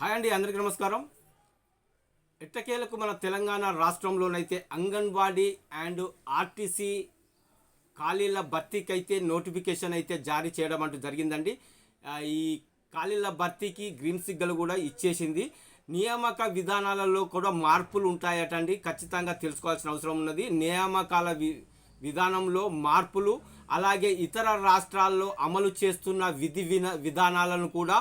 Hi అండి అందరికీ నమస్కారం. ఎట్టకేలకు మన తెలంగాణ రాష్ట్రంలోనైతే అంగన్వాడీ అండ్ ఆర్టీసీ ఖాళీల భర్తీకైతే నోటిఫికేషన్ అయితే జారీ చేయడం అంటూ జరిగిందండి. ఈ ఖాళీల భర్తీకి గ్రీన్ సిగ్నల్ కూడా ఇచ్చేసింది. నియామక విధానాలలో కూడా మార్పులు ఉంటాయటండి. ఖచ్చితంగా తెలుసుకోవాల్సిన అవసరం ఉన్నది. నియామకాల వి విధానంలో మార్పులు అలాగే ఇతర రాష్ట్రాల్లో అమలు చేస్తున్న విధి విన విధానాలను కూడా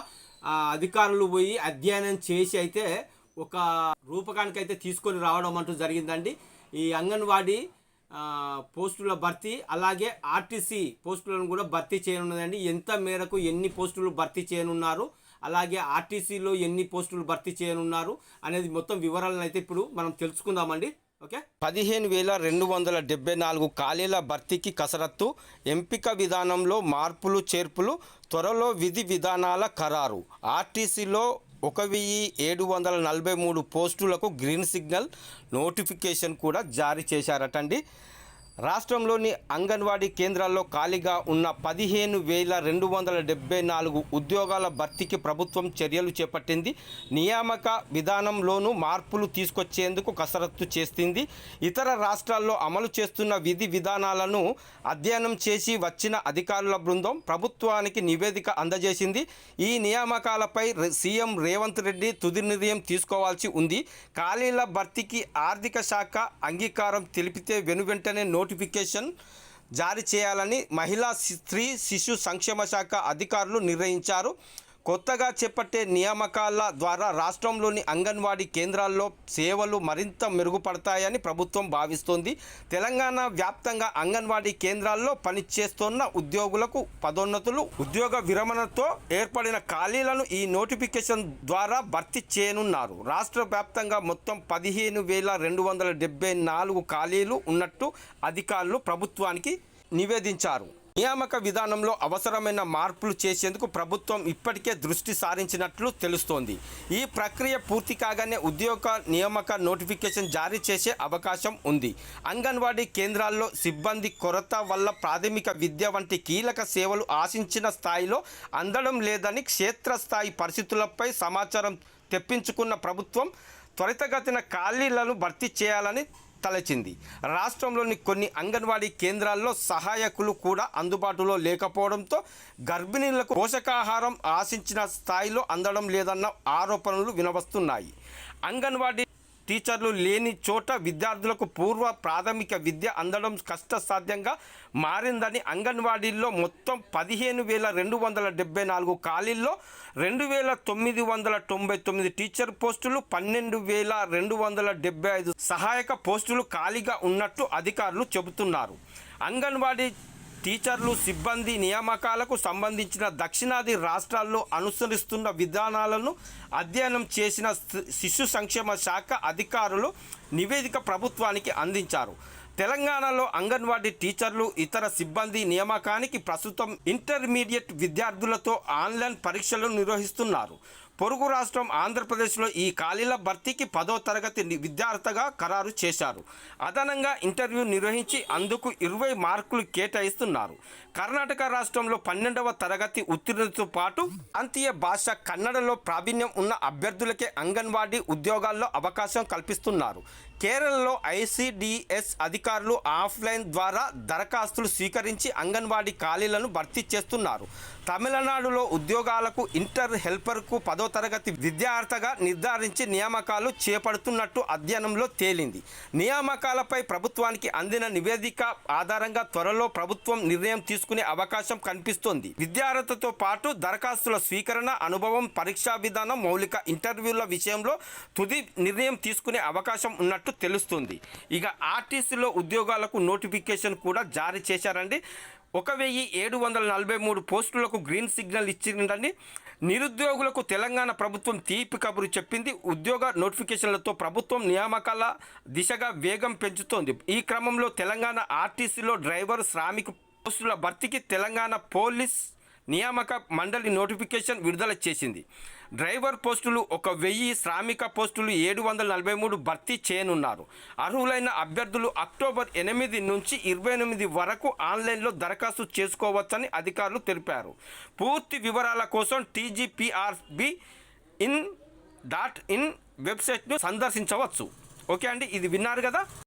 అధికారులు పోయి అధ్యయనం చేసి అయితే ఒక రూపకానికి అయితే తీసుకొని రావడం అంటూ జరిగిందండి. ఈ అంగన్వాడీ పోస్టుల భర్తీ అలాగే ఆర్టీసీ పోస్టులను కూడా భర్తీ చేయనున్నదండి. ఎంత మేరకు ఎన్ని పోస్టులు భర్తీ చేయనున్నారు అలాగే ఆర్టీసీలో ఎన్ని పోస్టులు భర్తీ చేయనున్నారు అనేది మొత్తం వివరాలను అయితే ఇప్పుడు మనం తెలుసుకుందామండి. ఓకే? పదిహేను వేల రెండు వందల డెబ్బై నాలుగు ఖాళీల భర్తీకి కసరత్తు ఎంపిక విధానంలో మార్పులు చేర్పులు త్వరలో విధి విధానాల ఖరారు. ఆర్టీసీలో ఒక వెయ్యి ఏడు వందల నలభై మూడు పోస్టులకు గ్రీన్ సిగ్నల్ నోటిఫికేషన్ కూడా జారీ చేశారటండి. రాష్ట్రంలోని అంగన్వాడీ కేంద్రాల్లో ఖాళీగా ఉన్న పదిహేను వేల రెండు వందల డెబ్బై నాలుగు ఉద్యోగాల భర్తీకి ప్రభుత్వం చర్యలు చేపట్టింది. నియామక విధానంలోనూ మార్పులు తీసుకొచ్చేందుకు కసరత్తు చేస్తుంది. ఇతర రాష్ట్రాల్లో అమలు చేస్తున్న విధి విధానాలను అధ్యయనం చేసి వచ్చిన అధికారుల బృందం ప్రభుత్వానికి నివేదిక అందజేసింది. ఈ నియామకాలపై సీఎం రేవంత్ రెడ్డి తుది నిర్ణయం తీసుకోవాల్సి ఉంది. ఖాళీల భర్తీకి ఆర్థిక శాఖ అంగీకారం తెలిపితే వెనువెంటనే నోటిఫికేషన్ జారీ చేయాలని మహిళా స్త్రీ శిశు సంక్షేమ శాఖ అధికారులు నిర్ణయించారు. కొత్తగా చేపట్టే నియామకాల ద్వారా రాష్ట్రంలోని అంగన్వాడీ కేంద్రాల్లో సేవలు మరింత మెరుగుపడతాయని ప్రభుత్వం భావిస్తోంది. తెలంగాణ వ్యాప్తంగా అంగన్వాడీ కేంద్రాల్లో పనిచేస్తున్న ఉద్యోగులకు పదోన్నతులు ఉద్యోగ విరమణతో ఏర్పడిన ఖాళీలను ఈ నోటిఫికేషన్ ద్వారా భర్తీ చేయనున్నారు. రాష్ట్ర వ్యాప్తంగా మొత్తం పదిహేను వేల రెండు వందల డెబ్బై నాలుగు ఖాళీలు ఉన్నట్టు అధికారులు ప్రభుత్వానికి నివేదించారు. నియామక విధానంలో అవసరమైన మార్పులు చేసేందుకు ప్రభుత్వం ఇప్పటికే దృష్టి సారించినట్లు తెలుస్తోంది. ఈ ప్రక్రియ పూర్తి కాగానే ఉద్యోగ నియామక నోటిఫికేషన్ జారీ చేసే అవకాశం ఉంది. అంగన్వాడీ కేంద్రాల్లో సిబ్బంది కొరత వల్ల ప్రాథమిక విద్య వంటి కీలక సేవలు ఆశించిన స్థాయిలో అందడం లేదని క్షేత్రస్థాయి పరిస్థితులపై సమాచారం తెప్పించుకున్న ప్రభుత్వం త్వరితగతిన ఖాళీలను భర్తీ చేయాలని తలచింది. రాష్ట్రంలోని కొన్ని అంగన్వాడీ కేంద్రాల్లో సహాయకులు కూడా అందుబాటులో లేకపోవడంతో గర్భిణీలకు పోషకాహారం ఆశించిన స్థాయిలో అందడం లేదన్న ఆరోపణలు వినవస్తున్నాయి. అంగన్వాడీ టీచర్లు లేని చోట విద్యార్థులకు పూర్వ ప్రాథమిక విద్య అందడం కష్టసాధ్యంగా మారిందని అంగన్వాడీల్లో మొత్తం పదిహేను వేల రెండు వందల డెబ్బై నాలుగు ఖాళీల్లో రెండు వేల తొమ్మిది వందల తొంభై తొమ్మిది టీచర్ పోస్టులు పన్నెండు వేల రెండు వందల డెబ్బై ఐదు సహాయక పోస్టులు ఖాళీగా ఉన్నట్టు అధికారులు చెబుతున్నారు. అంగన్వాడీ టీచర్లు సిబ్బంది నియామకాలకు సంబంధించిన దక్షిణాది రాష్ట్రాల్లో అనుసరిస్తున్న విధానాలను అధ్యయనం చేసిన శిశు సంక్షేమ శాఖ అధికారులు నివేదిక ప్రభుత్వానికి అందించారు. తెలంగాణలో అంగన్వాడీ టీచర్లు ఇతర సిబ్బంది నియామకానికి ప్రస్తుతం ఇంటర్మీడియట్ విద్యార్థులతో ఆన్లైన్ పరీక్షలు నిర్వహిస్తున్నారు. పొరుగు రాష్ట్రం ఆంధ్రప్రదేశ్లో ఈ ఖాళీల భర్తీకి పదో తరగతి విద్యార్థిగా ఖరారు చేశారు. అదనంగా ఇంటర్వ్యూ నిర్వహించి అందుకు ఇరవై మార్కులు కేటాయిస్తున్నారు. కర్ణాటక రాష్ట్రంలో పన్నెండవ తరగతి ఉత్తీర్ణతో పాటు అంతీయ భాష కన్నడలో ప్రావీణ్యం ఉన్న అభ్యర్థులకే అంగన్వాడీ ఉద్యోగాల్లో అవకాశం కల్పిస్తున్నారు. కేరళలో ఐసీడీఎస్ అధికారులు ఆఫ్లైన్ ద్వారా దరఖాస్తులు స్వీకరించి అంగన్వాడీ ఖాళీలను భర్తీ చేస్తున్నారు. తమిళనాడులో ఉద్యోగాలకు ఇంటర్ హెల్పర్కు పదో తరగతి విద్యార్థిగా నిర్ధారించి నియామకాలు చేపడుతున్నట్టు అధ్యయనంలో తేలింది. నియామకాలపై ప్రభుత్వానికి అందిన నివేదిక ఆధారంగా త్వరలో ప్రభుత్వం నిర్ణయం తీసుకునే అవకాశం కనిపిస్తోంది. విద్యార్హతతో పాటు దరఖాస్తుల స్వీకరణ అనుభవం పరీక్షా విధానం మౌలిక ఇంటర్వ్యూల విషయంలో తుది నిర్ణయం తీసుకునే అవకాశం ఉన్నట్టు ఉన్నట్టు తెలుస్తుంది. ఇక ఆర్టీసీలో ఉద్యోగాలకు నోటిఫికేషన్ కూడా జారీ చేశారండి. ఒక వెయ్యి ఏడు వందల నలభై మూడు పోస్టులకు గ్రీన్ సిగ్నల్ ఇచ్చిందండి. నిరుద్యోగులకు తెలంగాణ ప్రభుత్వం తీపి కబురు చెప్పింది. ఉద్యోగ నోటిఫికేషన్లతో ప్రభుత్వం నియామకాల దిశగా వేగం పెంచుతోంది. ఈ క్రమంలో తెలంగాణ ఆర్టీసీలో డ్రైవర్ శ్రామిక పోస్టుల భర్తీకి తెలంగాణ పోలీస్ నియామక మండలి నోటిఫికేషన్ విడుదల చేసింది. డ్రైవర్ పోస్టులు ఒక వెయ్యి శ్రామిక పోస్టులు ఏడు వందల నలభై మూడు భర్తీ చేయనున్నారు. అర్హులైన అభ్యర్థులు అక్టోబర్ ఎనిమిది నుంచి ఇరవై ఎనిమిది వరకు ఆన్లైన్లో దరఖాస్తు చేసుకోవచ్చని అధికారులు తెలిపారు. పూర్తి వివరాల కోసం టీజీపీఆర్బి ఇన్ డాట్ ఇన్ వెబ్సైట్ను సందర్శించవచ్చు. ఓకే అండి ఇది విన్నారు కదా?